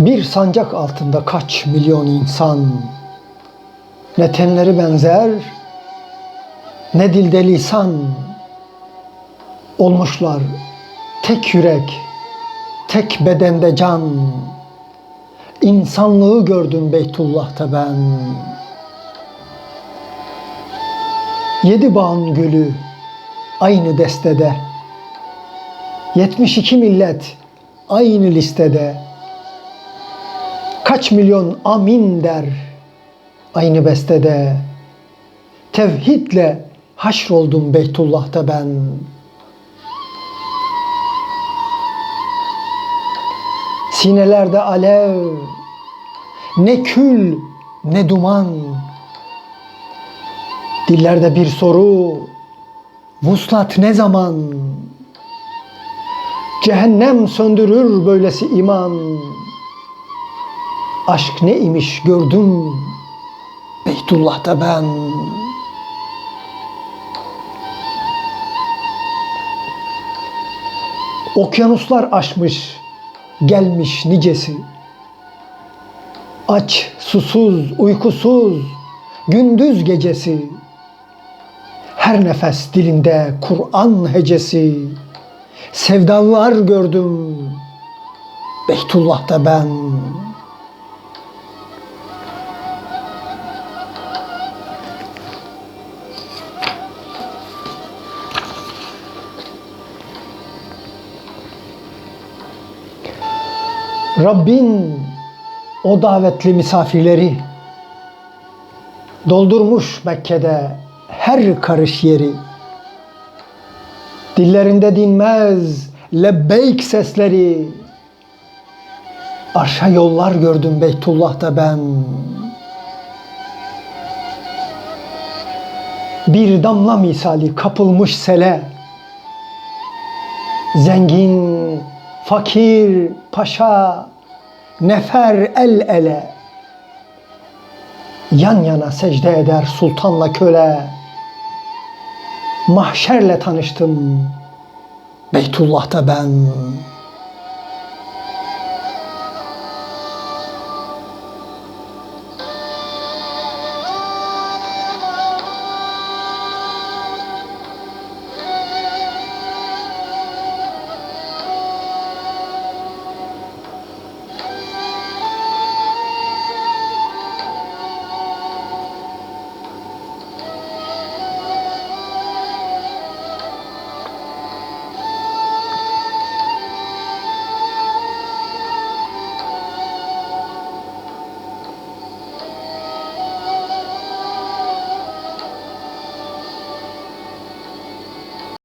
Bir sancak altında kaç milyon insan? Ne tenleri benzer Ne dilde lisan. Olmuşlar tek yürek Tek bedende can. İnsanlığı gördüm Beytullah'ta ben. Yedi bağın gülü Aynı destede. 72 millet Aynı listede Kaç milyon amin der aynı bestede. Tevhidle haşroldum Beytullah'ta ben. Sinelerde alev, ne kül ne duman. Dillerde bir soru, vuslat ne zaman? Cehennem söndürür böylesi iman. Aşk ne imiş gördüm Beytullah'ta ben. Okyanuslar aşmış, gelmiş nicesi. Aç, susuz, uykusuz, gündüz gecesi. Her nefes dilinde Kur'an hecesi. Sevdalılar gördüm Beytullah'ta ben. Rabbin o davetli misafirleri doldurmuş Mekke'de her karış yeri. Dillerinde dinmez lebbeyk sesleri. Arşa yollar gördüm Beytullah'ta ben. Bir damla misali kapılmış sele. Zengin, fakir, paşa, nefer el ele. Yan yana secde eder sultanla köle. Mahşerle tanıştım Beytullah'ta ben.